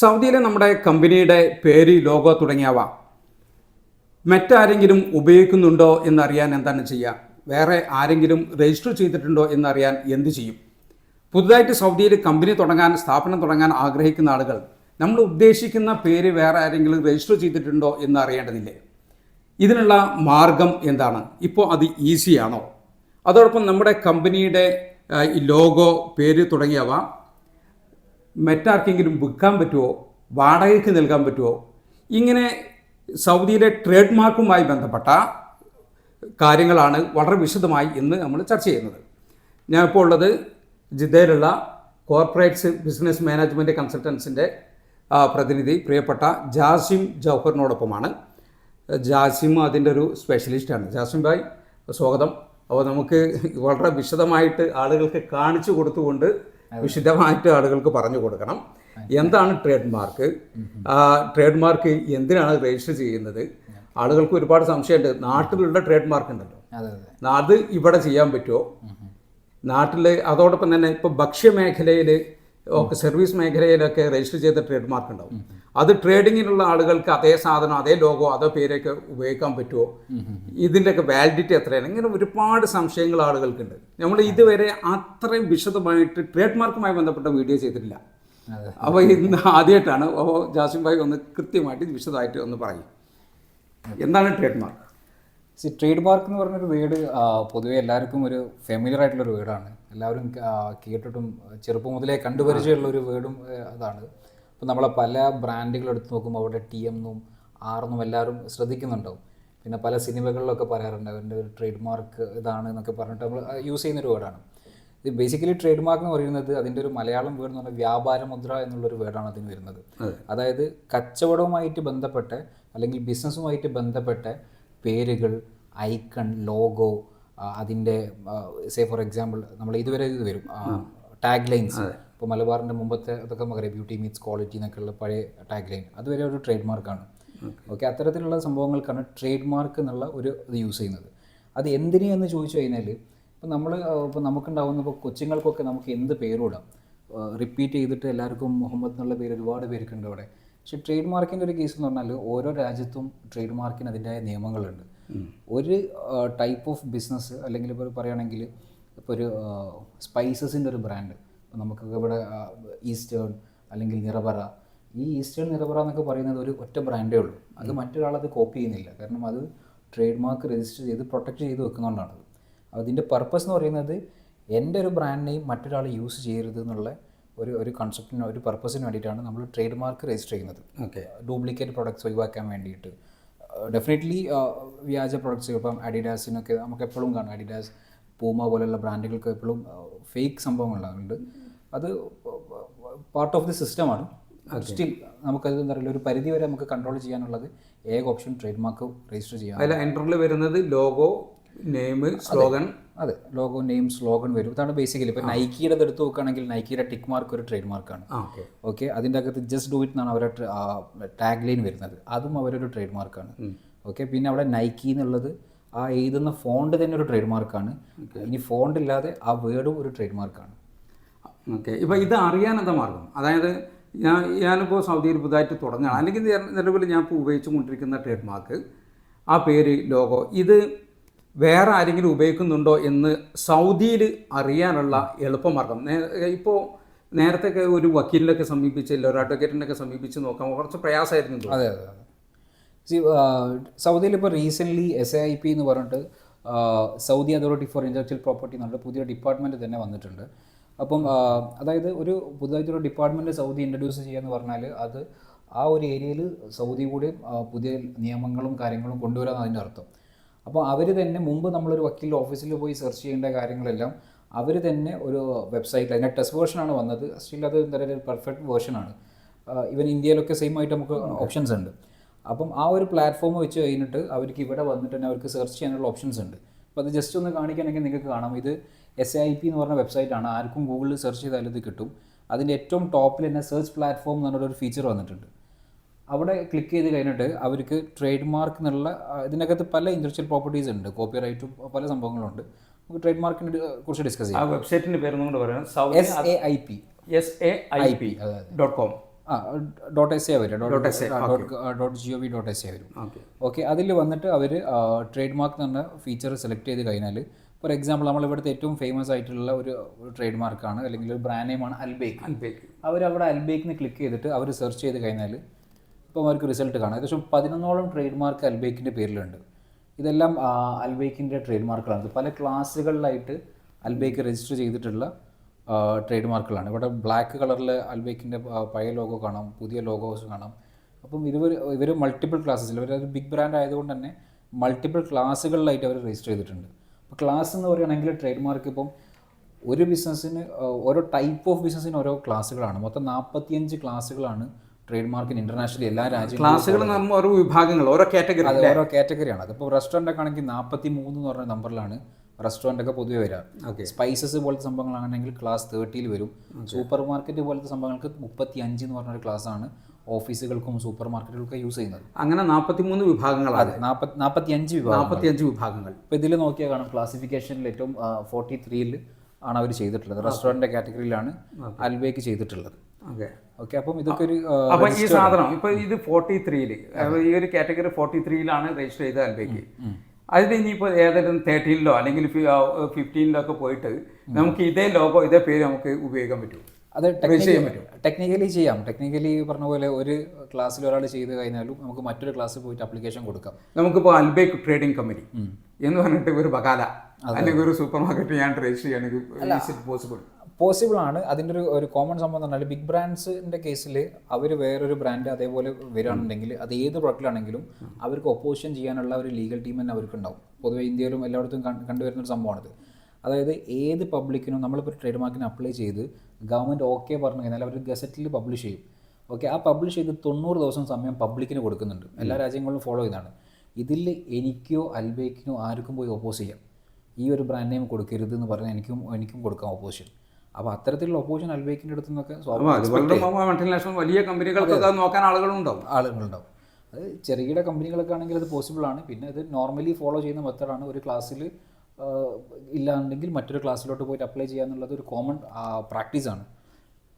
സൗദിയിലെ നമ്മുടെ കമ്പനിയുടെ പേര് ലോഗോ തുടങ്ങിയവ മറ്റാരെങ്കിലും ഉപയോഗിക്കുന്നുണ്ടോ എന്നറിയാൻ എന്താണ് ചെയ്യുക? വേറെ ആരെങ്കിലും രജിസ്റ്റർ ചെയ്തിട്ടുണ്ടോ എന്നറിയാൻ എന്ത് ചെയ്യും? പുതുതായിട്ട് സൗദിയിൽ കമ്പനി തുടങ്ങാൻ സ്ഥാപനം തുടങ്ങാൻ ആഗ്രഹിക്കുന്ന ആളുകൾ നമ്മൾ ഉദ്ദേശിക്കുന്ന പേര് വേറെ ആരെങ്കിലും രജിസ്റ്റർ ചെയ്തിട്ടുണ്ടോ എന്ന് അറിയേണ്ടതില്ലേ ഇതിനുള്ള മാർഗം എന്താണ്? ഇപ്പോൾ അത് ഈസിയാണോ? അതോടൊപ്പം നമ്മുടെ കമ്പനിയുടെ ലോഗോ പേര് തുടങ്ങിയവ മറ്റാർക്കെങ്കിലും വിൽക്കാൻ പറ്റുമോ വാടകയ്ക്ക് നൽകാൻ പറ്റുമോ ഇങ്ങനെ സൗദിയിലെ ട്രേഡ് മാർക്കുമായി ബന്ധപ്പെട്ട കാര്യങ്ങളാണ് വളരെ വിശദമായി ഇന്ന് നമ്മൾ ചർച്ച ചെയ്യുന്നത്. ഞാൻ ഇപ്പോൾ ഉള്ളത് ജിദ്ദയിലുള്ള കോർപ്പറേറ്റ്സ് ബിസിനസ് മാനേജ്മെന്റ് കൺസൾട്ടൻസിന്റെ പ്രതിനിധി പ്രിയപ്പെട്ട ജാസിം ജൗഹറിനോടൊപ്പമാണ്. ജാസിം അതിന്റെ ഒരു സ്പെഷ്യലിസ്റ്റാണ് ജാസിം ഭായ് സ്വാഗതം. അപ്പോൾ നമുക്ക് വളരെ വിശദമായിട്ട് ആളുകൾക്ക് കാണിച്ചു കൊടുത്തുകൊണ്ട് വിശദമായിട്ട് ആളുകൾക്ക് പറഞ്ഞു കൊടുക്കണം. എന്താണ് ട്രേഡ് മാർക്ക്? ട്രേഡ് മാർക്ക് എന്തിനാണ് രജിസ്റ്റർ ചെയ്യുന്നത്? ആളുകൾക്ക് ഒരുപാട് സംശയമുണ്ട്. നാട്ടിലുള്ള ട്രേഡ് മാർക്ക് ഉണ്ടല്ലോ. അതെ ഇവിടെ ചെയ്യാൻ പറ്റുമോ? നാട്ടിൽ അതോടൊപ്പം തന്നെ ഇപ്പോൾ ഭക്ഷ്യമേഖലയിൽ ഒക്കെ സർവീസ് മേഖലയിലൊക്കെ രജിസ്റ്റർ ചെയ്ത ട്രേഡ് മാർക്ക് ഉണ്ടാവും. അത് ട്രേഡിങ്ങിനുള്ള ആളുകൾക്ക് അതേ സാധനം അതേ ലോഗോ അതേ പേരൊക്കെ ഉപയോഗിക്കാൻ പറ്റുമോ? ഇതിന്റെയൊക്കെ വാലിഡിറ്റി എത്രയാണ്? ഇങ്ങനെ ഒരുപാട് സംശയങ്ങൾ ആളുകൾക്കുണ്ട്. നമ്മൾ ഇതുവരെ അത്രയും വിശദമായിട്ട് ട്രേഡ് മാർക്കുമായി ബന്ധപ്പെട്ട വീഡിയോ ചെയ്തിട്ടില്ല. അപ്പോൾ ഇന്ന് ആദ്യമായിട്ടാണ്. അപ്പോൾ ജാസിം ഭായി ഒന്ന് കൃത്യമായിട്ട് വിശദമായിട്ട് ഒന്ന് പറയും. എന്താണ് trade mark see trade mark എന്ന് പറഞ്ഞൊരു വേർഡ് പൊതുവെ എല്ലാവർക്കും ഒരു ഫെമിലിയർ ആയിട്ടുള്ളൊരു വേർഡാണ് എല്ലാവരും കേട്ടിട്ടും ചെറുപ്പം മുതലേ കണ്ടുപരിചയമുള്ള ഒരു വേർഡും അതാണ്. അപ്പോൾ നമ്മളെ പല ബ്രാൻഡുകൾ എടുത്ത് നോക്കുമ്പോൾ അവിടെ ടി എന്നും ആറെന്നും എല്ലാവരും ശ്രദ്ധിക്കുന്നുണ്ടാവും. പിന്നെ പല സിനിമകളിലൊക്കെ പറയാറുണ്ട് അവരുടെ ഒരു ട്രേഡ് മാർക്ക് ഇതാണ് എന്നൊക്കെ പറഞ്ഞിട്ട് നമ്മൾ യൂസ് ചെയ്യുന്ന ഒരു വേർഡാണ്. ഇത് ബേസിക്കലി ട്രേഡ് മാർക്ക് എന്ന് പറയുന്നത് അതിന്റെ ഒരു മലയാളം വേർഡ് എന്ന് പറഞ്ഞാൽ വ്യാപാര മുദ്ര എന്നുള്ളൊരു വേർഡാണ് അതിന് വരുന്നത്. അതായത് കച്ചവടവുമായിട്ട് ബന്ധപ്പെട്ട് അല്ലെങ്കിൽ ബിസിനസ്സുമായിട്ട് ബന്ധപ്പെട്ട പേരുകൾ ഐക്കൺ ലോഗോ അതിന്റെ സേ ഫോർ എക്സാമ്പിൾ നമ്മൾ ഇതുവരെ ഇത് വരും ടാഗ് ലൈൻസ് ഇപ്പോൾ മലബാറിന്റെ മുമ്പത്തെ അതൊക്കെ നമുക്കറിയാം ബ്യൂട്ടി മീറ്റ്സ് ക്വാളിറ്റി എന്നൊക്കെയുള്ള പഴയ ടാഗ് ലൈൻ അതുവരെ ഒരു ട്രേഡ് മാർക്കാണ് ഓക്കെ അത്തരത്തിലുള്ള സംഭവങ്ങൾക്കാണ് ട്രേഡ് മാർക്ക് എന്നുള്ള ഒരു ഇത് യൂസ് ചെയ്യുന്നത്. അത് എന്തിനു എന്ന് ചോദിച്ചു കഴിഞ്ഞാൽ ഇപ്പോൾ നമ്മൾ ഇപ്പോൾ നമുക്കുണ്ടാകുന്ന ഇപ്പോൾ കൊച്ചുങ്ങൾക്കൊക്കെ നമുക്ക് എന്ത് പേരിടാം? റിപ്പീറ്റ് ചെയ്തിട്ട് എല്ലാവർക്കും മുഹമ്മദ് എന്നുള്ള പേര് ഒരുപാട് പേർക്കുണ്ട് അവിടെ. പക്ഷേ ട്രേഡ് മാർക്കിന്റെ ഒരു കേസ് എന്ന് പറഞ്ഞാൽ ഓരോ രാജ്യത്തും ട്രേഡ് മാർക്കിന് അതിന്റെതായ നിയമങ്ങളുണ്ട്. ഒരു ടൈപ്പ് ഓഫ് ബിസിനസ് അല്ലെങ്കിൽ ഇപ്പോൾ പറയുകയാണെങ്കിൽ ഇപ്പോൾ ഒരു സ്പൈസസിന്റെ ഒരു ബ്രാൻഡ് നമുക്കൊക്കെ ഇവിടെ ഈസ്റ്റേൺ അല്ലെങ്കിൽ നിറപറ ഈ ഈസ്റ്റേൺ നിറപറ എന്നൊക്കെ പറയുന്നത് ഒരു ഒറ്റ ബ്രാൻഡേ ഉള്ളൂ. അത് മറ്റൊരാളത് കോപ്പി ചെയ്യുന്നില്ല. കാരണം അത് ട്രേഡ് മാർക്ക് രജിസ്റ്റർ ചെയ്ത് പ്രൊട്ടക്റ്റ് ചെയ്ത് വെക്കുന്നതുകൊണ്ടാണ് അതിന്റെ പർപ്പസ് എന്ന് പറയുന്നത് എന്റെ ഒരു ബ്രാൻഡ് നെയിം മറ്റൊരാൾ യൂസ് ചെയ്യരുത് എന്നുള്ള ഒരു ഒരു കൺസെപ്റ്റിന് ഒരു പർപ്പസിന് വേണ്ടിയിട്ടാണ് നമ്മൾ ട്രേഡ് മാർക്ക് രജിസ്റ്റർ ചെയ്യുന്നത്. ഓക്കെ. ഡ്യൂപ്ലിക്കേറ്റ് പ്രൊഡക്ട്സ് ഒഴിവാക്കാൻ വേണ്ടിയിട്ട്. ഡെഫിനറ്റ്ലി വ്യാജ പ്രൊഡക്ട്സ് ഇപ്പം അഡിഡാസിനൊക്കെ നമുക്ക് എപ്പോഴും കാണാം. അഡിഡാസ് പൂമ പോലെയുള്ള ബ്രാൻഡുകൾക്ക് എപ്പോഴും ഫേക്ക് സംഭവങ്ങളുണ്ട് അത് പാർട്ട് ഓഫ് ദി സിസ്റ്റമാണ് സ്റ്റിൽ നമുക്കത് എന്താ പറയുക ഒരു പരിധി വരെ നമുക്ക് കൺട്രോൾ ചെയ്യാനുള്ളത് ഏക ഓപ്ഷൻ ട്രേഡ് മാർക്ക് രജിസ്റ്റർ ചെയ്യാം അതിൽ എൻട്രറിൽ വരുന്നത് ലോഗോ നെയിം സ്ലോഗൻ അതെ ലോഗോ നെയിം സ്ലോഗൻ വരും. ഇതാണ് ബേസിക്കലി ഇപ്പോൾ നൈക്കിയുടെ എടുത്ത് നോക്കുകയാണെങ്കിൽ നൈക്കിയുടെ ടിക്ക് മാർക്ക് ഒരു ട്രേഡ് മാർക്കാണ് ഓക്കെ ഓക്കെ അതിന്റെ അകത്ത് ജസ്റ്റ് ഡു ഇറ്റ് എന്നാണ് അവരുടെ ടാഗ് ലൈൻ വരുന്നത്. അതും അവരൊരു ട്രേഡ് മാർക്കാണ് ഓക്കെ പിന്നെ അവിടെ നൈക്കി എന്നുള്ളത് ആ എഴുതുന്ന ഫോണ്ട് തന്നെ ഒരു ട്രേഡ് മാർക്കാണ് ഇനി ഫോണ്ട് ഇല്ലാതെ ആ വേർഡും ഒരു ട്രേഡ് മാർക്കാണ് ഓക്കെ. ഇപ്പോൾ ഇത് അറിയാൻ എന്താ മാർഗം? അതായത് ഞാൻ ഞാനിപ്പോൾ സൗദിയിൽ പുതുതായിട്ട് തുടങ്ങുകയാണ്. അല്ലെങ്കിൽ നില- നിലവിൽ ഞാൻ ഇപ്പോൾ ഉപയോഗിച്ചു കൊണ്ടിരിക്കുന്ന ട്രേഡ് മാർക്ക് ആ പേര് ലോഗോ ഇത് വേറെ ആരെങ്കിലും ഉപയോഗിക്കുന്നുണ്ടോ എന്ന് സൗദിയിൽ അറിയാനുള്ള എളുപ്പമാർഗം. ഇപ്പോൾ നേരത്തെ ഒരു വക്കീലിനൊക്കെ സമീപിച്ച് ഇല്ല ഒരു അഡ്വക്കേറ്റിനൊക്കെ സമീപിച്ച് നോക്കാൻ കുറച്ച് പ്രയാസമായിരുന്നു അതെ അതെ സി സൗദിയിൽ ഇപ്പോൾ റീസെന്റ്ലി എസ് ഐ പി എന്ന് പറഞ്ഞിട്ട് Saudi authority for intellectual property എന്നുള്ള പുതിയ ഡിപ്പാർട്ട്മെന്റ് തന്നെ വന്നിട്ടുണ്ട്. അപ്പം അതായത് ഒരു പുതുതായിട്ടൊരു ഡിപ്പാർട്ട്മെന്റ് സൗദി ഇൻട്രൊഡ്യൂസ് ചെയ്യാന്ന് പറഞ്ഞാൽ അത് ആ ഒരു ഏരിയയിൽ സൗദി കൂടി പുതിയ നിയമങ്ങളും കാര്യങ്ങളും കൊണ്ടുവരാൻ അതിന്റെ അർത്ഥം. അപ്പോൾ അവർ തന്നെ മുമ്പ് നമ്മളൊരു വക്കീൽ ഓഫീസിൽ പോയി സെർച്ച് ചെയ്യേണ്ട കാര്യങ്ങളെല്ലാം അവർ തന്നെ ഒരു വെബ്സൈറ്റ് അതിന്റെ ടെസ്റ്റ് വേർഷനാണ് വന്നത്. സ്റ്റിൽ അത് എന്താ പറയുക പെർഫെക്റ്റ് വേർഷനാണ് ഈവൻ ഇന്ത്യയിലൊക്കെ സെയിം ആയിട്ട് നമുക്ക് ഓപ്ഷൻസ് ഉണ്ട്. അപ്പം ആ ഒരു പ്ലാറ്റ്ഫോം വെച്ച് കഴിഞ്ഞിട്ട് അവർക്ക് ഇവിടെ വന്നിട്ട് തന്നെ അവർക്ക് സെർച്ച് ചെയ്യാനുള്ള ഓപ്ഷൻസ് ഉണ്ട്. അപ്പോൾ അത് ജസ്റ്റ് ഒന്ന് കാണിക്കുകയാണെങ്കിൽ നിങ്ങൾക്ക് കാണാം. ഇത് എസ് ഐ പി എന്ന് പറഞ്ഞ വെബ്സൈറ്റാണ് ആർക്കും ഗൂഗിളിൽ സെർച്ച് ചെയ്താലും ഇത് കിട്ടും. അതിന്റെ ഏറ്റവും ടോപ്പിൽ തന്നെ സെർച്ച് പ്ലാറ്റ്ഫോം എന്ന് പറഞ്ഞൊരു ഫീച്ചർ വന്നിട്ടുണ്ട്. അവിടെ ക്ലിക്ക് ചെയ്ത് കഴിഞ്ഞിട്ട് അവർക്ക് ട്രേഡ് മാർക്ക് എന്നുള്ള ഇതിനകത്ത് പല ഇൻഡസ്ട്രിയൽ പ്രോപ്പർട്ടീസ് ഉണ്ട്. കോപ്പി റൈറ്റും പല സംഭവങ്ങളുണ്ട്. നമുക്ക് ട്രേഡ് മാർക്കിനെ കുറിച്ച് ഡിസ്കസ് ആ ചെയ്യാം വെബ്സൈറ്റിന്റെ പേര് കൂടെ പറയാം. S A I P S A I P dot com ആ ഡോട്ട് എസ് എ വരും. Dot S A dot G O V dot S A വരും. ഓക്കെ ഓക്കെ അതിൽ വന്നിട്ട് അവർ ട്രേഡ് മാർക്ക് എന്ന് പറഞ്ഞ ഫീച്ചർ സെലക്ട് ചെയ്ത് കഴിഞ്ഞാൽ ഫോർ എക്സാമ്പിൾ നമ്മൾ ഇവിടുത്തെ ഏറ്റവും ഫേമസ് ആയിട്ടുള്ള ഒരു ട്രേഡ് മാർക്കാണ് അല്ലെങ്കിൽ ഒരു ബ്രാൻഡ് നെയിമാണ് അൽബേക്ക് അൽബേക്ക് അവർ അവിടെ അൽബേക്കിന് ക്ലിക്ക് ചെയ്തിട്ട് അവർ സെർച്ച് ചെയ്ത് കഴിഞ്ഞാൽ ഇപ്പം അവർക്ക് റിസൾട്ട് കാണാം. ഏകദേശം പതിനൊന്നോളം ട്രേഡ് മാർക്ക് അൽബേക്കിന്റെ പേരിലുണ്ട്. ഇതെല്ലാം അൽബേക്കിന്റെ ട്രേഡ് മാർക്കുകളാണ് പല ക്ലാസ്സുകളിലായിട്ട് അൽബേക്ക് രജിസ്റ്റർ ചെയ്തിട്ടുള്ള ട്രേഡ് മാർക്കുകളാണ് ഇവിടെ ബ്ലാക്ക് കളറിൽ അൽബേക്കിന്റെ പഴയ ലോഗോ കാണാം പുതിയ ലോഗോസ് കാണാം. അപ്പം ഇവർ ഇവർ മൾട്ടിപ്പിൾ ക്ലാസ്സസിൽ ഇവർ ബിഗ് ബ്രാൻഡ് ആയതുകൊണ്ട് തന്നെ മൾട്ടിപ്പിൾ ക്ലാസ്സുകളിലായിട്ട് അവർ രജിസ്റ്റർ ചെയ്തിട്ടുണ്ട്. ക്ലാസ് എന്ന് പറയുകയാണെങ്കിൽ ട്രേഡ് മാർക്ക് ഇപ്പം ഒരു ബിസിനസ്സിന് ഓരോ ടൈപ്പ് ഓഫ് ബിസിനസ്സിന് ഓരോ ക്ലാസ്സുകളാണ് മൊത്തം നാൽപ്പത്തിയഞ്ച് ക്ലാസ്സുകളാണ് ട്രേഡ് മാർക്കിന് ഇന്റർനാഷണൽ എല്ലാ രാജ്യങ്ങളും ക്ലാസ്സുകൾ ഓരോ വിഭാഗങ്ങൾ ഓരോ കാറ്റഗറി ഓരോ കാറ്റഗറിയാണ് അതിപ്പോൾ റെസ്റ്റോറന്റ് ഒക്കെ ആണെങ്കിൽ നാൽപ്പത്തി മൂന്ന് എന്ന് പറഞ്ഞ നമ്പറിലാണ് റെസ്റ്റോറന്റ് ഒക്കെ പൊതുവെ ഓക്കെ സ്പൈസസ് പോലത്തെ സംഭവങ്ങളാണെങ്കിൽ ക്ലാസ് തേർട്ടിയിൽ വരും. സൂപ്പർ മാർക്കറ്റ് പോലത്തെ സംഭവങ്ങൾക്ക് മുപ്പത്തി അഞ്ച് എന്ന് പറഞ്ഞൊരു ക്ലാസ്സാണ് ഓഫീസുകൾക്കും സൂപ്പർ മാർക്കറ്റുകൾക്കും യൂസ് ചെയ്യുന്നത്. അങ്ങനെ നാൽപ്പത്തിമൂന്ന് വിഭാഗങ്ങളാണ്. നാൽപ്പത്തി നാൽപ്പത്തി അഞ്ച് വിഭാഗം നാൽപ്പത്തിയഞ്ച് വിഭാഗങ്ങൾ. ഇപ്പോൾ ഇതിൽ നോക്കിയാൽ കാണാം ക്ലാസിഫിക്കേഷനിൽ ഏറ്റവും ഫോർട്ടി ത്രീയിൽ ആണ് അവർ ചെയ്തിട്ടുള്ളത്. റെസ്റ്റോറന്റ് കാറ്റഗറിയിലാണ് അൽബേക്ക് ചെയ്തിട്ടുള്ളത്. ഓക്കെ. ഓക്കെ അപ്പം ഇതൊക്കെ ഒരു അപ്പം ഈ സാധനം ഇപ്പോൾ ഇത് ഫോർട്ടി ത്രീയിൽ ഈ ഒരു കാറ്റഗറി ഫോർട്ടി ത്രീയിലാണ് രജിസ്റ്റർ ചെയ്ത അൽബേക്ക് അതിൽ ഇനിയിപ്പോൾ ഏതെങ്കിലും തേർട്ടീനിലോ അല്ലെങ്കിൽ ഫിഫ്റ്റീനിലോ ഒക്കെ പോയിട്ട് നമുക്ക് ഇതേ ലോഗോ ഇതേ പേര് നമുക്ക് ഉപയോഗിക്കാൻ പറ്റും. അത് ടെക്നിക്കലി ചെയ്യാം. ടെക്നിക്കലി പറഞ്ഞ പോലെ ഒരു ക്ലാസ്സിൽ ഒരാൾ ചെയ്ത് കഴിഞ്ഞാലും നമുക്ക് മറ്റൊരു ക്ലാസ്സിൽ പോയിട്ട് അപ്ലിക്കേഷൻ കൊടുക്കാം. നമുക്കിപ്പോൾ അൽബേക്ക് ട്രേഡിംഗ് കമ്പനി എന്ന് പറഞ്ഞിട്ട് ഒരു ബകാല അല്ലെങ്കിൽ ഒരു സൂപ്പർ മാർക്കറ്റ് ഞാൻ രജിസ്റ്റർ ചെയ്യണമെങ്കിൽ പോസിബിൾ പോസിബിൾ ആണ്. അതിന്റെ ഒരു ഒരു കോമൺ സംഭവം എന്ന് പറഞ്ഞാൽ ബിഗ് ബ്രാൻഡ്സിന്റെ കേസിൽ അവർ വേറൊരു ബ്രാൻഡ് അതേപോലെ വരികയാണെന്നുണ്ടെങ്കിൽ അത് ഏത് പ്രൊഡക്റ്റിലാണെങ്കിലും അവർക്ക് ഒപ്പോസിഷൻ ചെയ്യാനുള്ള ഒരു ലീഗൽ ടീം തന്നെ അവർക്ക് ഉണ്ടാവും പൊതുവെ ഇന്ത്യയിലും എല്ലായിടത്തും കണ്ടുവരുന്ന ഒരു സംഭവമാണിത്. അതായത് ഏത് പബ്ലിക്കിനും നമ്മളിപ്പോൾ ട്രേഡ് മാർക്കിന് അപ്ലൈ ചെയ്ത് ഗവൺമെന്റ് ഓക്കെ പറഞ്ഞു കഴിഞ്ഞാൽ അവർ ഗസറ്റിൽ പബ്ലിഷ് ചെയ്യും. ഓക്കെ ആ പബ്ലിഷ് ചെയ്ത് തൊണ്ണൂറ് ദിവസം സമയം പബ്ലിക്കിന് കൊടുക്കുന്നുണ്ട്. എല്ലാ രാജ്യങ്ങളിലും ഫോളോ ചെയ്യുന്നതാണ്. ഇതിൽ എനിക്കോ അൽബേക്കിനോ ആർക്കും പോയി ഒപ്പോസ് ചെയ്യാം. ഈ ഒരു ബ്രാൻഡ് നെയിം കൊടുക്കരുത് എന്ന് പറഞ്ഞാൽ എനിക്കും എനിക്കും കൊടുക്കാം ഓപ്പോസിഷൻ അപ്പോൾ അത്തരത്തിലുള്ള ഒപ്പോസിഷൻ അൽബേക്കിന്റെ അടുത്ത് നിന്നൊക്കെ വലിയ കമ്പനികൾക്കൊക്കെ നോക്കാൻ ആളുകളുണ്ടാവും. ആളുകളുണ്ടാവും. അത് ചെറുകിട കമ്പനികളൊക്കെ ആണെങ്കിൽ അത് പോസിബിൾ ആണ്. പിന്നെ അത് നോർമലി ഫോളോ ചെയ്യുന്ന മെത്തേഡാണ് ഒരു ക്ലാസ്സിൽ ഇല്ലാണ്ടെങ്കിൽ മറ്റൊരു ക്ലാസ്സിലോട്ട് പോയിട്ട് അപ്ലൈ ചെയ്യുക എന്നുള്ളത് ഒരു കോമൺ പ്രാക്ടീസാണ്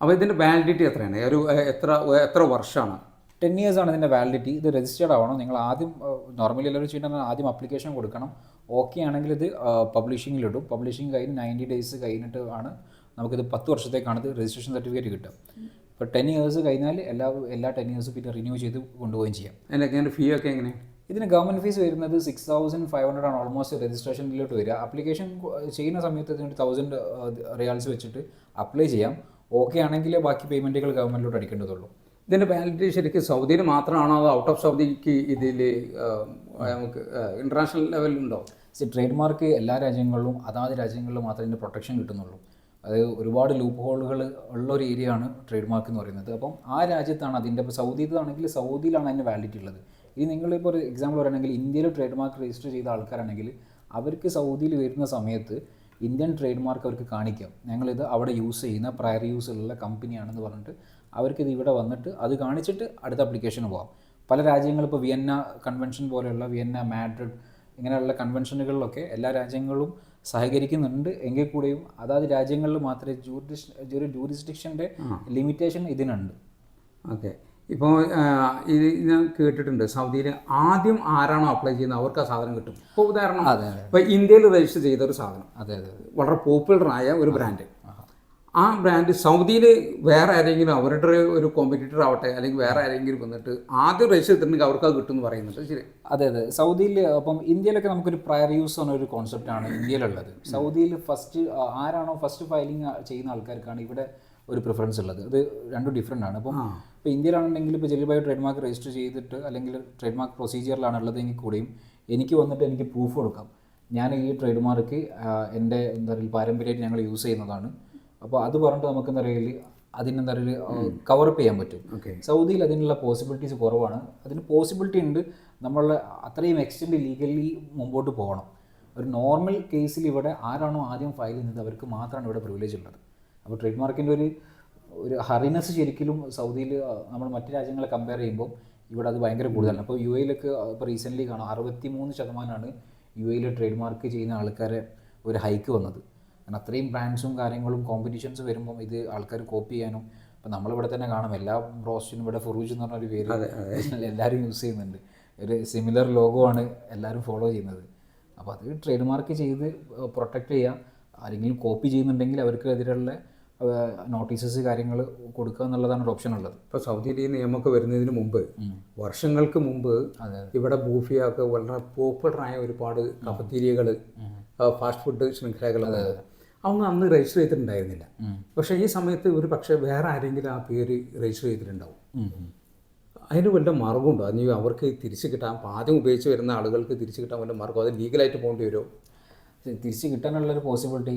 അപ്പോൾ ഇതിന്റെ വാലിഡിറ്റി എത്രയാണ്? ഒരു എത്ര എത്ര വർഷമാണ്? ടെൻ ഇയേഴ്സ് ആണ് ഇതിന്റെ വാലിഡിറ്റി ഇത് രജിസ്റ്റേർഡ് ആവണം. നിങ്ങൾ ആദ്യം നോർമലി എല്ലാവരും ചെയ്യേണ്ടത് ആദ്യം അപ്ലിക്കേഷൻ കൊടുക്കണം. ഓക്കെ ആണെങ്കിൽ ഇത് പബ്ലിഷിങ്ങിലിടും പബ്ലിഷിങ് കഴിഞ്ഞ് നയന്റി ഡേയ്സ് കഴിഞ്ഞിട്ട് ആണ് നമുക്കിത് പത്ത് വർഷത്തേക്കാണ് ഇത് രജിസ്ട്രേഷൻ സർട്ടിഫിക്കറ്റ് കിട്ടുക. ഇപ്പോൾ ടെൻ ഇയേഴ്സ് കഴിഞ്ഞാൽ എല്ലാ എല്ലാ ടെൻ ഇയേഴ്സും പിന്നെ റിന്യൂ ചെയ്ത് കൊണ്ടുപോവുകയും ചെയ്യാം. അതിന്റെ ഫീ ഒക്കെ എങ്ങനെ ഇതിന് ഗവൺമെന്റ് ഫീസ് വരുന്നത് സിക്സ് തൗസൻഡ് ഫൈവ് ഹൺഡ്രഡ് ആണ് ഓൾമോസ്റ്റ് രജിസ്ട്രേഷനിലോട്ട് വരിക. അപ്ലിക്കേഷൻ ചെയ്യുന്ന സമയത്ത് ഇതിന് തൗസൻഡ് റിയാൽസ് വെച്ചിട്ട് അപ്ലൈ ചെയ്യാം. ഓക്കെ ആണെങ്കിൽ ബാക്കി പേയ്മെന്റുകൾ ഗവൺമെന്റിലോട്ട് അടിക്കേണ്ടതുള്ളൂ. ഇതിന്റെ വാലിഡിറ്റി ശരിക്കും സൗദിയിൽ മാത്രമാണോ അതോ ഔട്ട് ഓഫ് സൗദിക്ക് ഇതിൽ നമുക്ക് ഇന്റർനാഷണൽ ലെവലിലുണ്ടോ ട്രേഡ് മാർക്ക് എല്ലാ രാജ്യങ്ങളിലും അതാത് രാജ്യങ്ങളിലും മാത്രമേ ഇതിന്റെ പ്രൊട്ടക്ഷൻ കിട്ടുന്നുള്ളൂ. അത് ഒരുപാട് ലൂപ്പ് ഹോളുകൾ ഉള്ള ഒരു ഏരിയയാണ് ട്രേഡ് മാർക്ക് എന്ന് പറയുന്നത്. അപ്പം ആ രാജ്യത്താണ് അതിന്റെ ഇപ്പോൾ സൗദിയിലാണെങ്കിൽ സൗദിയിലാണ് അതിന്റെ വാലിഡിറ്റി ഉള്ളത്. ഇനി നിങ്ങളിപ്പോൾ ഒരു എക്സാമ്പിൾ പറയുകയാണെങ്കിൽ ഇന്ത്യയിൽ ട്രേഡ് മാർക്ക് രജിസ്റ്റർ ചെയ്ത ആൾക്കാരാണെങ്കിൽ അവർക്ക് സൗദിയിൽ വരുന്ന സമയത്ത് ഇന്ത്യൻ ട്രേഡ് മാർക്ക് അവർക്ക് കാണിക്കാം. ഞങ്ങളിത് അവിടെ യൂസ് ചെയ്യുന്ന പ്രയർ യൂസ് ഉള്ള കമ്പനിയാണെന്ന് പറഞ്ഞിട്ട് അവർക്കിത് ഇവിടെ വന്നിട്ട് അത് കാണിച്ചിട്ട് അടുത്ത അപ്ലിക്കേഷന് പോകാം പല രാജ്യങ്ങളും ഇപ്പോൾ വിയന്ന കൺവെൻഷൻ പോലെയുള്ള വിയന്ന മാഡ്രിഡ് ഇങ്ങനെയുള്ള കൺവെൻഷനുകളിലൊക്കെ എല്ലാ രാജ്യങ്ങളും സഹകരിക്കുന്നുണ്ട്. എങ്കിൽ കൂടെയും അതാത് രാജ്യങ്ങളിൽ മാത്രമേ ഒരു ജൂറിസ്ഡിക്ഷന്റെ ലിമിറ്റേഷൻ ഇതിനുണ്ട്. ഓക്കെ. ഇപ്പോൾ ഇത് ഞാൻ കേട്ടിട്ടുണ്ട്. സൗദിയിൽ ആദ്യം ആരാണോ അപ്ലൈ ചെയ്യുന്നത് അവർക്ക് ആ സാധനം കിട്ടും. ഇപ്പോൾ ഉദാഹരണം ഇപ്പോൾ ഇന്ത്യയിൽ രജിസ്റ്റർ ചെയ്ത ഒരു സാധനം. അതെ അതെ വളരെ പോപ്പുലറായ ഒരു ബ്രാൻഡ് ആ. ബ്രാൻഡ് സൗദിയിൽ വേറെ ആരെങ്കിലും അവരുടെ ഒരു- ഒരു കോമ്പറ്റീറ്റർ ആവട്ടെ അല്ലെങ്കിൽ വേറെ ആരെങ്കിലും വന്നിട്ട് ആദ്യം രജിസ്റ്റർ ചെയ്തിട്ടുണ്ടെങ്കിൽ അവർക്ക് അത് കിട്ടും എന്ന് പറയുന്നുണ്ട്. ശരി. അതെ അതെ. സൗദിയിൽ അപ്പം ഇന്ത്യയിലൊക്കെ നമുക്കൊരു പ്രയർ യൂസ് എന്ന ഒരു കോൺസെപ്റ്റാണ് ഇന്ത്യയിലുള്ളത്. സൗദിയിൽ ഫസ്റ്റ് ആരാണോ ഫസ്റ്റ് ഫയലിംഗ് ചെയ്യുന്ന ആൾക്കാർക്കാണ് ഇവിടെ ഒരു പ്രിഫറൻസ് ഉള്ളത്. അത് രണ്ടും ഡിഫറെന്റ് ആണ്. അപ്പം ഇപ്പോൾ ഇന്ത്യയിലാണെങ്കിൽ ഇപ്പോൾ ജലീബായി ട്രേഡ് മാർക്ക് രജിസ്റ്റർ ചെയ്തിട്ട് അല്ലെങ്കിൽ ട്രേഡ് മാർക്ക് പ്രൊസീജിയറിലാണ് ഉള്ളതെങ്കിൽ കൂടിയും എനിക്ക് വന്നിട്ട് എനിക്ക് പ്രൂഫ് കൊടുക്കാം. ഞാൻ ഈ ട്രേഡ് മാർക്ക് എന്റെ എന്താ പറയുക പാരമ്പര്യമായിട്ട് ഞങ്ങൾ യൂസ് ചെയ്യുന്നതാണ്. അപ്പോൾ അത് പറഞ്ഞിട്ട് നമുക്ക് എന്താ പറയുക അതിനെന്താ പറയുക കവറപ്പ് ചെയ്യാൻ പറ്റും. സൗദിയിൽ അതിനുള്ള പോസിബിലിറ്റീസ് കുറവാണ്. അതിന് പോസിബിലിറ്റി ഉണ്ട്. നമ്മൾ അത്രയും എക്സ്റ്റെൻഡ് ലീഗലി മുമ്പോട്ട് പോകണം. ഒരു നോർമൽ കേസിൽ ഇവിടെ ആരാണോ ആദ്യം ഫയൽ ചെയ്യുന്നത് അവർക്ക് മാത്രമാണ് ഇവിടെ പ്രിവിലേജ് ഉള്ളത്. അപ്പോൾ ട്രേഡ് മാർക്കിന്റെ ഒരു ഒരു ഹറിനെസ് ശരിക്കും സൗദിയിൽ നമ്മൾ മറ്റു രാജ്യങ്ങളെ കമ്പയർ ചെയ്യുമ്പോൾ ഇവിടെ അത് ഭയങ്കര കൂടുതലാണ്. അപ്പോൾ യു എയിലൊക്കെ ഇപ്പോൾ റീസെന്റ്ലി കാണാം അറുപത്തി മൂന്ന് ശതമാനമാണ് യു എയിൽ ട്രേഡ് മാർക്ക് ചെയ്യുന്ന ആൾക്കാരെ ഒരു ഹൈക്ക് വന്നത്. കാരണം അത്രയും ബ്രാൻഡ്സും കാര്യങ്ങളും കോമ്പറ്റീഷൻസ് വരുമ്പം ഇത് ആൾക്കാർ കോപ്പി ചെയ്യാനും ഇപ്പം നമ്മളിവിടെ തന്നെ കാണാം എല്ലാ ബ്രോസ്റ്റിനും ഇവിടെ ഫുറൂജ് എന്ന് പറഞ്ഞൊരു പേര് എല്ലാവരും യൂസ് ചെയ്യുന്നുണ്ട്. ഒരു സിമിലർ ലോഗോ ആണ് എല്ലാവരും ഫോളോ ചെയ്യുന്നത്. അപ്പോൾ അത് ട്രേഡ് മാർക്ക് ചെയ്ത് പ്രൊട്ടക്റ്റ് ചെയ്യുക ആരെങ്കിലും കോപ്പി ചെയ്യുന്നുണ്ടെങ്കിൽ അവർക്കെതിരെയുള്ള നോട്ടീസസ് കാര്യങ്ങൾ കൊടുക്കുക എന്നുള്ളതാണ് ഒരു ഓപ്ഷൻ ഉള്ളത്. ഇപ്പോൾ സൗദി ഈ നിയമമൊക്കെ വരുന്നതിന് മുമ്പ് വർഷങ്ങൾക്ക് മുമ്പ് ഇവിടെ ബൂഫിയൊക്കെ വളരെ പോപ്പുലറായ ഒരുപാട് കഫത്തീരിയകൾ ഫാസ്റ്റ് ഫുഡ് ശൃംഖലകളൊക്കെ അവങ്ങ് അന്ന് രജിസ്റ്റർ ചെയ്തിട്ടുണ്ടായിരുന്നില്ല. പക്ഷേ ഈ സമയത്ത് ഒരു പക്ഷേ വേറെ ആരെങ്കിലും ആ പേര് രജിസ്റ്റർ ചെയ്തിട്ടുണ്ടാവും. അതിന് വല്ല മാർഗമുണ്ടോ അതിന് അവർക്ക് തിരിച്ചു കിട്ടാൻ ആദ്യം ഉപയോഗിച്ച് വരുന്ന ആളുകൾക്ക് തിരിച്ചു കിട്ടാൻ വല്ല മാർഗം അത് ലീഗലായിട്ട് പോകേണ്ടി വരുമോ? തിരിച്ച് കിട്ടാനുള്ളൊരു പോസിബിലിറ്റി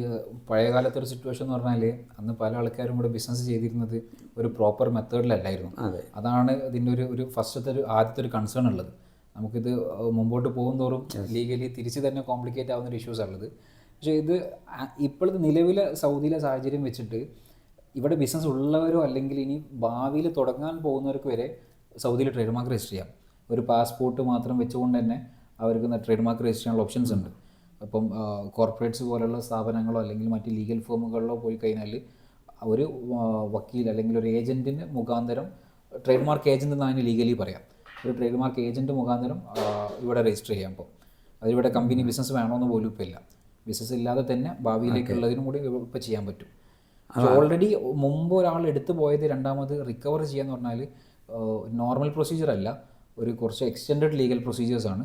പഴയ കാലത്തെ ഒരു സിറ്റുവേഷൻ എന്ന് പറഞ്ഞാൽ അന്ന് പല ആൾക്കാരും കൂടെ ബിസിനസ് ചെയ്തിരുന്നത് ഒരു പ്രോപ്പർ മെത്തേഡിലല്ലായിരുന്നു അതെ. അതാണ് ഇതിന്റെ ഒരു ഒരു ഫസ്റ്റത്തെ ഒരു ആദ്യത്തെ ഒരു കൺസേൺ ഉള്ളത്. നമുക്കിത് മുമ്പോട്ട് പോകും തോറും ലീഗലി തിരിച്ച് തന്നെ കോംപ്ലിക്കേറ്റ് ആവുന്ന ഒരു ഇഷ്യൂസ് ഉള്ളത്. പക്ഷേ ഇത് ഇപ്പോഴത്തെ നിലവിലെ സൗദിയിലെ സാഹചര്യം വെച്ചിട്ട് ഇവിടെ ബിസിനസ് ഉള്ളവരോ അല്ലെങ്കിൽ ഇനി ഭാവിയിൽ തുടങ്ങാൻ പോകുന്നവർക്ക് വരെ സൗദിയിൽ ട്രേഡ് മാർക്ക് രജിസ്റ്റർ ചെയ്യാം. ഒരു പാസ്പോർട്ട് മാത്രം വെച്ചുകൊണ്ട് തന്നെ അവർക്ക് ട്രേഡ് മാർക്ക് രജിസ്റ്റർ ചെയ്യാനുള്ള ഓപ്ഷൻസ് ഉണ്ട്. അപ്പം കോർപ്പറേറ്റ്സ് പോലുള്ള സ്ഥാപനങ്ങളോ അല്ലെങ്കിൽ മറ്റ് ലീഗൽ ഫേമുകളിലോ പോയി കഴിഞ്ഞാൽ ഒരു വക്കീൽ അല്ലെങ്കിൽ ഒരു ഏജന്റിന് മുഖാന്തരം ട്രേഡ് മാർക്ക് ഏജന്റ് എന്നാണ് അതിന് ലീഗലി പറയാം. ഒരു ട്രേഡ് മാർക്ക് ഏജന്റ് മുഖാന്തരം ഇവിടെ രജിസ്റ്റർ ചെയ്യാം അപ്പോൾ അതിവിടെ കമ്പനി ബിസിനസ് വേണമെന്ന് പോലും ഇപ്പോൾ ഇല്ല. ബിസിനസ് ഇല്ലാതെ തന്നെ ഭാവിയിലേക്കുള്ളതിനും കൂടി ഇപ്പോൾ ചെയ്യാൻ പറ്റും. ഓൾറെഡി മുമ്പ് ഒരാൾ എടുത്തു പോയത് രണ്ടാമത് റിക്കവർ ചെയ്യാന്ന് പറഞ്ഞാൽ നോർമൽ പ്രൊസീജിയർ അല്ല. ഒരു കുറച്ച് എക്സ്റ്റെൻഡഡ് ലീഗൽ പ്രൊസീജിയേഴ്സാണ്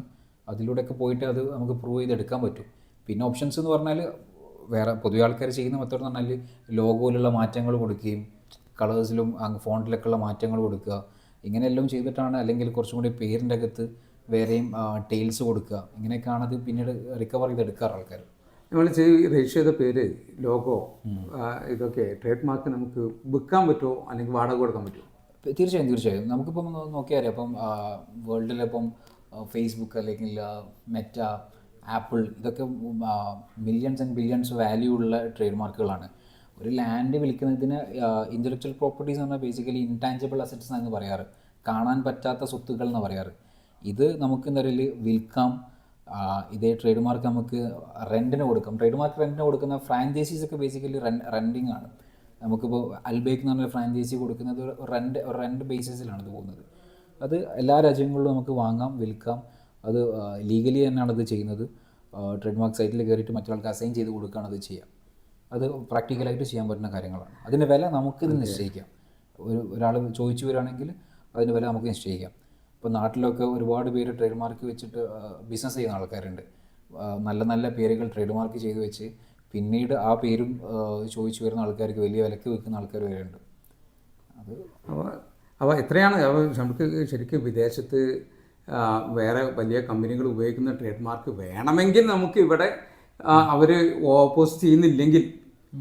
അതിലൂടെയൊക്കെ പോയിട്ട് അത് നമുക്ക് പ്രൂവ് ചെയ്തെടുക്കാൻ പറ്റും. പിന്നെ ഓപ്ഷൻസ് എന്ന് പറഞ്ഞാൽ വേറെ പൊതുവെ ആൾക്കാർ ചെയ്യുന്ന മെത്തേഡ് എന്ന് പറഞ്ഞാൽ ലോഗോയിലുള്ള മാറ്റങ്ങൾ കൊടുക്കുകയും കളേഴ്സിലും ഫോണ്ടിലൊക്കെ ഉള്ള മാറ്റങ്ങൾ കൊടുക്കുക. ഇങ്ങനെയെല്ലാം ചെയ്തിട്ടാണ് അല്ലെങ്കിൽ കുറച്ചും കൂടി പേരിന്റെ അകത്ത് വേറെയും ടെയിൽസ് കൊടുക്കുക. ഇങ്ങനെയൊക്കെയാണ് അത് പിന്നീട് റിക്കവർ ചെയ്തെടുക്കാറ് ആൾക്കാർ നമ്മൾ രജിസ്റ്റർ ചെയ്ത പേര് ലോഗോ ഇതൊക്കെ ട്രേഡ് മാർക്ക് നമുക്ക് വിൽക്കാൻ പറ്റുമോ? അല്ലെങ്കിൽ വാടക കൊടുക്കാൻ പറ്റുമോ? തീർച്ചയായും തീർച്ചയായും. നമുക്കിപ്പം നോക്കിയാൽ അറിയാം ഇപ്പം വേൾഡിലിപ്പം ഫേസ്ബുക്ക് അല്ലെങ്കിൽ മെറ്റ ആപ്പിൾ ഇതൊക്കെ മില്യൺസ് ആൻഡ് ബില്യൺസ് വാല്യൂ ഉള്ള ട്രേഡ് മാർക്കുകളാണ് ഒരു ലാൻഡ് വിൽക്കുന്നതിന് ഇന്റലക്ച്വൽ പ്രോപ്പർട്ടീസ് എന്ന് പറഞ്ഞാൽ ബേസിക്കലി ഇൻടാഞ്ചിബിൾ അസറ്റ്സ് എന്ന് പറയാറ്. കാണാൻ പറ്റാത്ത സ്വത്തുക്കൾ എന്ന് പറയാറ്. ഇത് നമുക്ക് പറയുക വിൽക്കാം ഇതേ ട്രേഡ് മാർക്ക് നമുക്ക് റെന്റിന് കൊടുക്കാം. ട്രേഡ് മാർക്ക് റെന്റിന് കൊടുക്കുന്ന ഫ്രാഞ്ചൈസീസ് ഒക്കെ ബേസിക്കലി റെൻ റെന്റിങ് ആണ്. നമുക്കിപ്പോൾ അൽബേക്ക് എന്ന് പറഞ്ഞ ഫ്രാഞ്ചൈസി കൊടുക്കുന്നത് റെന്റ് റെന്റ് ബേസിസിലാണ് ഇത് പോകുന്നത്. അത് എല്ലാ രാജ്യങ്ങളിലും നമുക്ക് വാങ്ങാം വിൽക്കാം. അത് ലീഗലി തന്നെയാണ് ഇത് ചെയ്യുന്നത്. ട്രേഡ് മാർക്ക് സൈറ്റിൽ കയറിയിട്ട് മറ്റൊരാൾക്ക് അസൈൻ ചെയ്ത് കൊടുക്കുകയാണ് അത് ചെയ്യാം. അത് പ്രാക്ടിക്കലായിട്ട് ചെയ്യാൻ പറ്റുന്ന കാര്യങ്ങളാണ്. അതിന്റെ വില നമുക്കിത് നിശ്ചയിക്കാം. ഒരു ഒരാൾ ചോദിച്ചു വരികയാണെങ്കിൽ അതിന്റെ വില നമുക്ക് നിശ്ചയിക്കാം. ഇപ്പോൾ നാട്ടിലൊക്കെ ഒരുപാട് പേര് ട്രേഡ് മാർക്ക് വെച്ചിട്ട് ബിസിനസ് ചെയ്യുന്ന ആൾക്കാരുണ്ട്. നല്ല നല്ല പേരുകൾ ട്രേഡ് മാർക്ക് ചെയ്ത് വെച്ച് പിന്നീട് ആ പേരും ചോദിച്ചു വരുന്ന ആൾക്കാർക്ക് വലിയ വിലക്ക് വിൽക്കുന്ന ആൾക്കാർ വരെയുണ്ട്. അത് അപ്പോൾ എത്രയാണ്? നമുക്ക് ശരിക്കും വിദേശത്ത് വേറെ വലിയ കമ്പനികൾ ഉപയോഗിക്കുന്ന ട്രേഡ് മാർക്ക് വേണമെങ്കിൽ നമുക്ക് ഇവിടെ അവർ ഓപ്പോസ് ചെയ്യുന്നില്ലെങ്കിൽ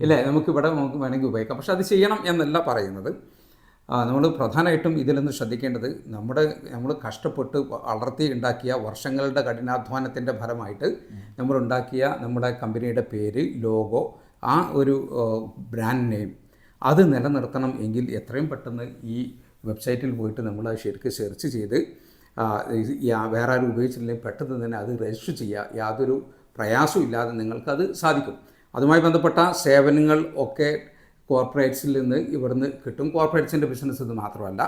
ഇല്ലേ നമുക്കിവിടെ നമുക്ക് വേണമെങ്കിൽ ഉപയോഗിക്കാം. പക്ഷെ അത് ചെയ്യണം എന്നല്ല പറയുന്നത്. നമ്മൾ പ്രധാനമായിട്ടും ഇതിൽ നിന്ന് ശ്രദ്ധിക്കേണ്ടത് നമ്മുടെ നമ്മൾ കഷ്ടപ്പെട്ട് വളർത്തി ഉണ്ടാക്കിയ വർഷങ്ങളുടെ കഠിനാധ്വാനത്തിന്റെ ഫലമായിട്ട് നമ്മൾ ഉണ്ടാക്കിയ നമ്മുടെ കമ്പനിയുടെ പേര് ലോഗോ ആ ഒരു ബ്രാൻഡ് നെയിം അത് നിലനിർത്തണം എങ്കിൽ എത്രയും പെട്ടെന്ന് ഈ വെബ്സൈറ്റിൽ പോയിട്ട് നമ്മൾ അത് ശരിക്കും സെർച്ച് ചെയ്ത് വേറെ ആരും ഉപയോഗിച്ചില്ലെങ്കിൽ പെട്ടെന്ന് തന്നെ അത് രജിസ്റ്റർ ചെയ്യുക. യാതൊരു പ്രയാസവും ഇല്ലാതെ നിങ്ങൾക്കത് സാധിക്കും. അതുമായി ബന്ധപ്പെട്ട സേവനങ്ങൾ ഒക്കെ കോർപ്പറേറ്റ്സിൽ നിന്ന് ഇവിടുന്ന് കിട്ടും. കോർപ്പറേറ്റ്സിന്റെ ബിസിനസ് ഇത് മാത്രമല്ല.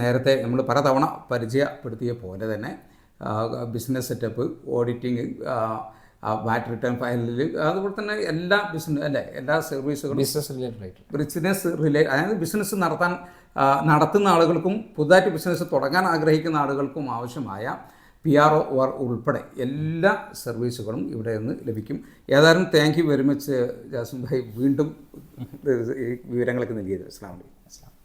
നേരത്തെ നമ്മൾ പലതവണ പരിചയപ്പെടുത്തിയ പോലെ തന്നെ business setup auditing VAT return ഫയലിൽ അതുപോലെ തന്നെ എല്ലാ ബിസിനസ് അല്ലേ എല്ലാ സർവീസുകളും ബിസിനസ് റിലേറ്റഡ് ബിസിനസ് റിലേ അതായത് ബിസിനസ് നടത്താൻ നടത്തുന്ന ആളുകൾക്കും പുതുതായിട്ട് ബിസിനസ് തുടങ്ങാൻ ആഗ്രഹിക്കുന്ന ആളുകൾക്കും ആവശ്യമായ പി ആർ ഒ ആർ ഉൾപ്പെടെ എല്ലാ സർവീസുകളും ഇവിടെ നിന്ന് ലഭിക്കും. ഏതായാലും thank you very much Jasim bhai വീണ്ടും വിവരങ്ങളൊക്കെ നൽകിയത്. അസ്ലാം വലൈക്കും